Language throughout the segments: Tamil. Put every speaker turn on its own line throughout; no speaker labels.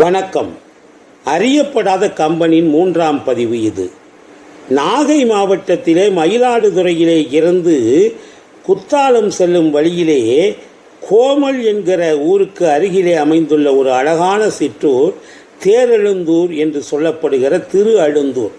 வணக்கம். அறியப்படாத கம்பனின் மூன்றாம் பதிவு இது. நாகை மாவட்டத்திலே மயிலாடுதுறையிலே இருந்து குத்தாலம் செல்லும் வழியிலே கோமல் என்கிற ஊருக்கு அருகிலே அமைந்துள்ள ஒரு அழகான சிற்றூர் தேரெழுந்தூர் என்று சொல்லப்படுகிற திரு அழுந்தூர்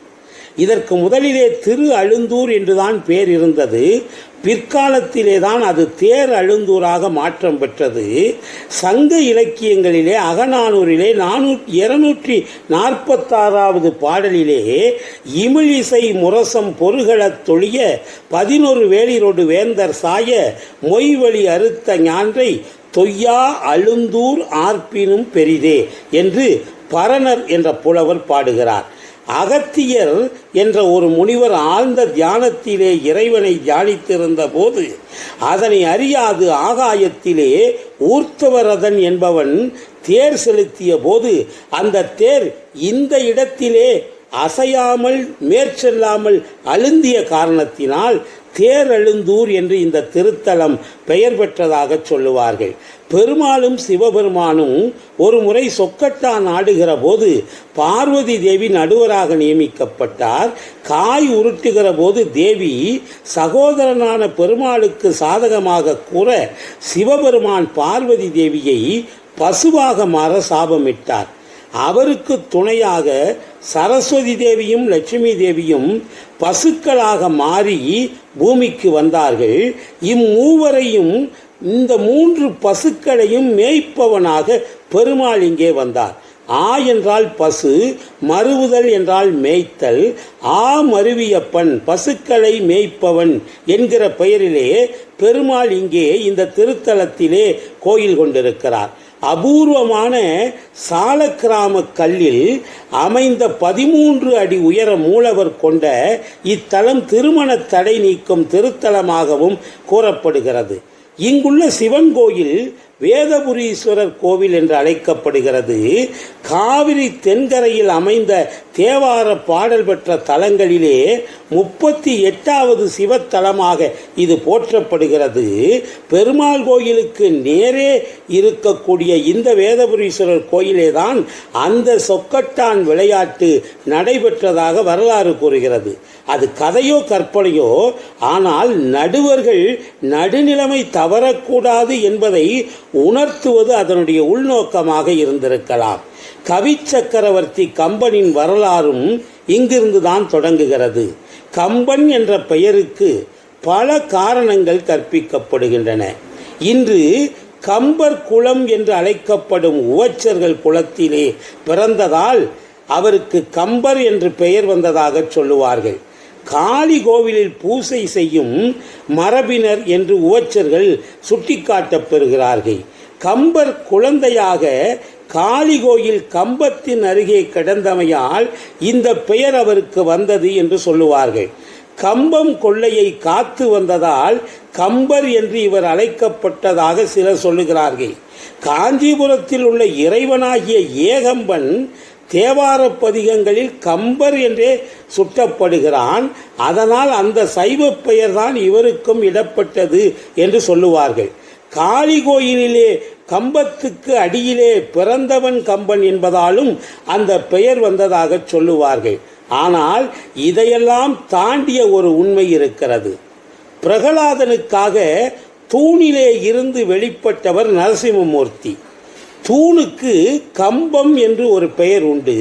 இதற்கு முதலிலே திரு அழுந்தூர் என்றுதான் பேர் இருந்தது. பிற்காலத்திலே தான் அது தேர் அழுந்தூராக மாற்றம் பெற்றது. சங்க இலக்கியங்களிலே அகநானூரிலே நானூற்றி இருநூற்றி நாற்பத்தாறாவது பாடலிலே இமிழிசை முரசம் பொருகளத் தொழிய பதினொரு வேளிரோடு வேந்தர் சாய மொய்வழி அறுத்த ஞான்றை தொய்யா அழுந்தூர் ஆர்ப்பினும் பெரிதே என்று பரணர் என்ற புலவர் பாடுகிறார். அகத்தியர் என்ற ஒரு முனிவர் ஆழ்ந்த தியானத்திலே இறைவனை தியானித்திருந்த போது அதனை அறியாது ஆகாயத்திலே ஊர்த்தவரதன் என்பவன் தேர் செலுத்திய போது அந்த தேர் இந்த இடத்திலே அசையாமல் மேற்செல்லாமல் அழுந்திய காரணத்தினால் தேரழுந்தூர் என்று இந்த திருத்தலம் பெயர் பெற்றதாக சொல்லுவார்கள். பெருமாளும் சிவபெருமானும் ஒரு முறை சொக்கட்டான் ஆடுகிற போது பார்வதி தேவி நடுவராக நியமிக்கப்பட்டார். காய் உருட்டுகிற போது தேவி சகோதரனான பெருமாளுக்கு சாதகமாக கூற சிவபெருமான் பார்வதி தேவியை பசுவாக மாற சாபமிட்டார். அவருக்கு துணையாக சரஸ்வதி தேவியும் லட்சுமி தேவியும் பசுக்களாக மாறி பூமிக்கு வந்தார்கள். இம்மூவரையும் இந்த மூன்று பசுக்களையும் மேய்ப்பவனாக பெருமாள் இங்கே வந்தார். ஆ என்றால் பசு மறுவுதல் என்றால் மேய்த்தல். ஆ மருவியப்பன் பசுக்களை மேய்ப்பவன் என்கிற பெயரிலே பெருமாள் இங்கே இந்த திருத்தலத்திலே கோயில் கொண்டிருக்கிறார். அபூர்வமான சாலக்கிராம கல்லில் அமைந்த பதிமூன்று அடி உயர மூலவர் கொண்ட இத்தலம் திருமண தடை நீக்கும் திருத்தலமாகவும் கூறப்படுகிறது. இங்குள்ள சிவன் கோயில் வேதபுரீஸ்வரர் கோவில் என்று அழைக்கப்படுகிறது. காவிரி தென்கரையில் அமைந்த தேவார பாடல் பெற்ற தலங்களிலே முப்பத்தி எட்டாவது சிவத்தலமாக இது போற்றப்படுகிறது. பெருமாள் கோயிலுக்கு நேரே இருக்கக்கூடிய இந்த வேதபுரீஸ்வரர் கோயிலே தான் அந்த சொக்கட்டான் விளையாட்டு நடைபெற்றதாக வரலாறு கூறுகிறது. அது கதையோ கற்பனையோ ஆனால் நடுவர்கள் நடுநிலைமை தவறக்கூடாது என்பதை உணர்த்துவது அதனுடைய உள்நோக்கமாக இருந்திருக்கலாம். கவி சக்கரவர்த்தி கம்பனின் வரலாறும் இங்கிருந்து தான் தொடங்குகிறது. கம்பன் என்ற பெயருக்கு பல காரணங்கள் கற்பிக்கப்படுகின்றன. இன்று கம்பர் குளம் என்று அழைக்கப்படும் உவச்சர்கள் குலத்திலே பிறந்ததால் அவருக்கு கம்பர் என்று பெயர் வந்ததாக சொல்லுவார்கள். காளி கோவிலில் பூசை செய்யும் மரபினர் என்று உவச்சர்கள் சுட்டிக்காட்டப் பெறுகிறார்கள். கம்பர் குழந்தையாக காளி கோயில் கம்பத்தின் அருகே கிடந்தமையால் இந்த பெயர் அவருக்கு வந்தது என்று சொல்லுவார்கள். கம்பம் கொள்ளையை காத்து வந்ததால் கம்பர் என்று இவர் அழைக்கப்பட்டதாக சிலர் சொல்லுகிறார்கள். காஞ்சிபுரத்தில் உள்ள இறைவனாகிய ஏகம்பன் தேவார பதிகங்களில் கம்பர் என்றே சுட்டப்படுகிறான். அதனால் அந்த சைவ பெயர்தான் இவருக்கும் இடப்பட்டது என்று சொல்லுவார்கள். காளி கோயிலிலே கம்பத்துக்கு அடியிலே பிறந்தவன் கம்பன் என்பதாலும் அந்த பெயர் வந்ததாக சொல்லுவார்கள். ஆனால் இதையெல்லாம் தாண்டிய ஒரு உண்மை இருக்கிறது. பிரகலாதனுக்காக தூணிலே இருந்து வெளிப்பட்டவர் நரசிம்மமூர்த்தி. தூணுக்கு கம்பம் என்று ஒரு பெயர் உண்டு.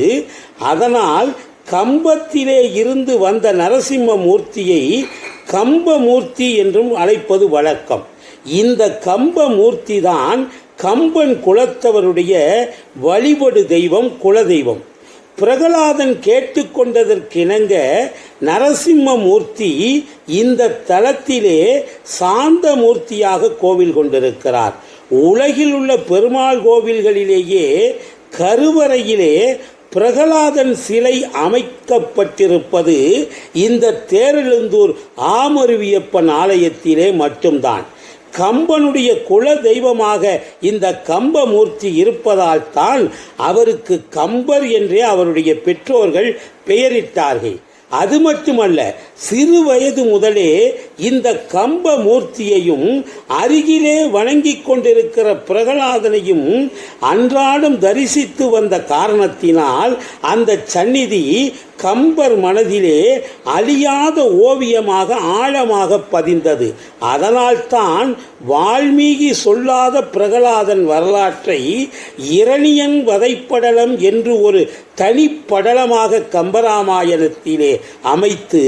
அதனால் கம்பத்திலே இருந்து வந்த நரசிம்ம மூர்த்தியை கம்பமூர்த்தி என்றும் அழைப்பது வழக்கம். இந்த கம்பமூர்த்தி தான் கம்பன் குலத்தவருடைய வழிபடு தெய்வம் குலதெய்வம். பிரகலாதன் கேட்டுக்கொண்டதற்கிணங்க நரசிம்மமூர்த்தி இந்த தலத்திலே சாந்த மூர்த்தியாக கோவில் கொண்டிருக்கிறார். உலகில் உள்ள பெருமாள் கோவில்களிலேயே கருவறையிலே பிரகலாதன் சிலை அமைக்கப்பட்டிருப்பது இந்த தேரெழுந்தூர் ஆமருவியப்பன் ஆலயத்திலே மட்டும்தான். கம்பனுடைய குல தெய்வமாக இந்த கம்பமூர்த்தி இருப்பதால் தான் அவருக்கு கம்பர் என்றே அவருடைய பெற்றோர்கள் பெயரிட்டார்கள். அது மட்டுமல்ல சிறு வயது முதலே இந்த கம்ப மூர்த்தியையும் அருகிலே வணங்கிக் கொண்டிருக்கிற பிரகலாதனையும் அன்றாடம் தரிசித்து வந்த காரணத்தினால் அந்த சந்நிதி கம்பர் மனதிலே அழியாத ஓவியமாக ஆழமாக பதிந்தது. அதனால்தான் வால்மீகி சொல்லாத பிரகலாதன் வரலாற்றை இரணியன் வதைப்படலம் என்று ஒரு தனிப்படலமாக கம்பராமாயணத்திலே அமைத்து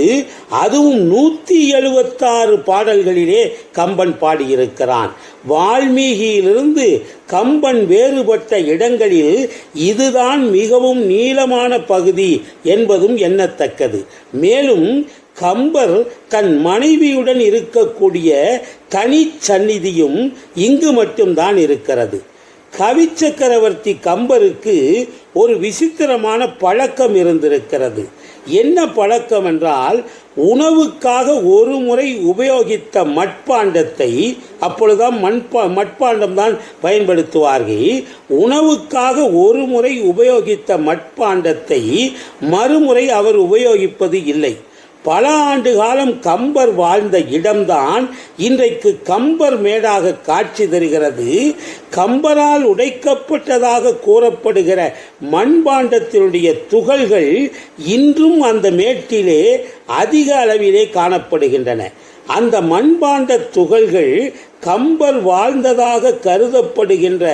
அதுவும் நூற்றி எழுபத்தாறு பாடல்களிலே கம்பன் பாடியிருக்கிறான். வால்மீகியிலிருந்து கம்பன் வேறுபட்ட இடங்களில் இதுதான் மிகவும் நீளமான பகுதி என்பதும் எண்ணத்தக்கது. மேலும் கம்பர் தன் மனைவியுடன் இருக்கக்கூடிய தனி சந்நிதியும் இங்கு மட்டும்தான் இருக்கிறது. கவி சக்கரவர்த்தி கம்பருக்கு ஒரு விசித்திரமான பழக்கம் இருந்திருக்கிறது. என்ன பழக்கம் என்றால் உணவுக்காக ஒரு முறை உபயோகித்த மட்பாண்டத்தை அப்பொழுதுதான் மண்பா மட்பாண்டம் தான் பயன்படுத்துவார்கள். உணவுக்காக ஒரு முறை உபயோகித்த மட்பாண்டத்தை மறுமுறை அவர் உபயோகிப்பது இல்லை. பல ஆண்டு காலம் கம்பர் வாழ்ந்த இடம்தான் இன்றைக்கு கம்பர் மேடாக காட்சி தருகிறது. கம்பரால் உடைக்கப்பட்டதாக கூறப்படுகிற மண்பாண்டத்தினுடைய துகள்கள் இன்றும் அந்த மேட்டிலே அதிக அளவிலே காணப்படுகின்றன. அந்த மண்பாண்ட துகள்கள் கம்பர் வாழ்ந்ததாக கருதப்படுகின்ற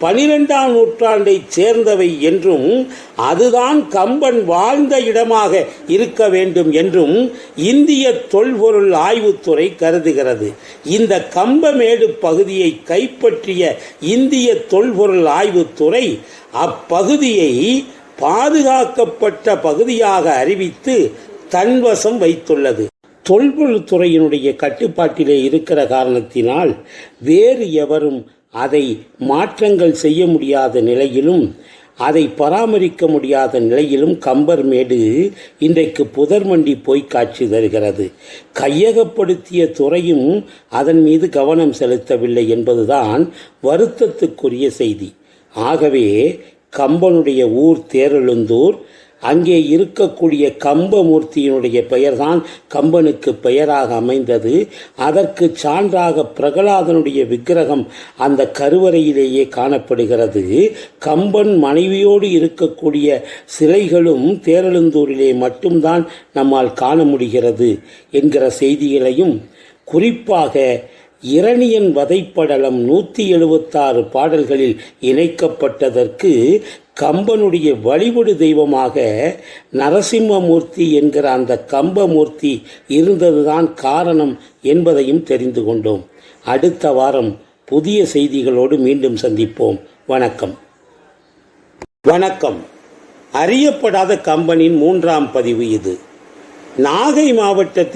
பனிரெண்டாம் நூற்றாண்டைச் சேர்ந்தவை என்றும் அதுதான் கம்பன் வாழ்ந்த இடமாக இருக்க வேண்டும் என்றும் இந்திய தொல்பொருள் ஆய்வுத்துறை கருதுகிறது. இந்த கம்பமேடு பகுதியை கைப்பற்றிய இந்திய தொல்பொருள் ஆய்வுத்துறை அப்பகுதியை பாதுகாக்கப்பட்ட பகுதியாக அறிவித்து தன்வசம் வைத்துள்ளது. தொல்பொருள்துறையினுடைய கட்டுப்பாட்டிலே இருக்கிற காரணத்தினால் வேறு எவரும் அதை மாற்றங்கள் செய்ய முடியாத நிலையிலும் அதை பராமரிக்க முடியாத நிலையிலும் கம்பர் மேடு இன்றைக்கு புதர்மண்டி போய் காட்சி தருகிறது. கையகப்படுத்திய துறையும் அதன் மீது கவனம் செலுத்தவில்லை என்பதுதான் வருத்தத்துக்குரிய செய்தி. ஆகவே கம்பனுடைய ஊர் தேரெழுந்தூர் அங்கே இருக்கக்கூடிய கம்பமூர்த்தியினுடைய பெயர்தான் கம்பனுக்கு பெயராக அமைந்தது. அதற்கு சான்றாக பிரகலாதனுடைய விக்கிரகம் அந்த கருவறையிலேயே காணப்படுகிறது. கம்பன் மனைவியோடு இருக்கக்கூடிய சிலைகளும் தேரெழுந்தூரிலே மட்டும்தான் நம்மால் காண முடிகிறது என்கிற செய்திகளையும் குறிப்பாக இரணியன் வதைப்படலம் நூற்றி எழுபத்தாறு பாடல்களில் இணைக்கப்பட்டதற்கு கம்பனுடைய வழிபடு தெய்வமாக நரசிம்மமூர்த்தி என்கிற அந்த கம்பமூர்த்தி இருந்ததுதான் காரணம் என்பதையும் தெரிந்து கொண்டோம். அடுத்த வாரம் புதிய செய்திகளோடு மீண்டும் சந்திப்போம். வணக்கம். வணக்கம். அறியப்படாத கம்பனின் மூன்றாம் பதிவு இது. நாகை மாவட்டத்தில்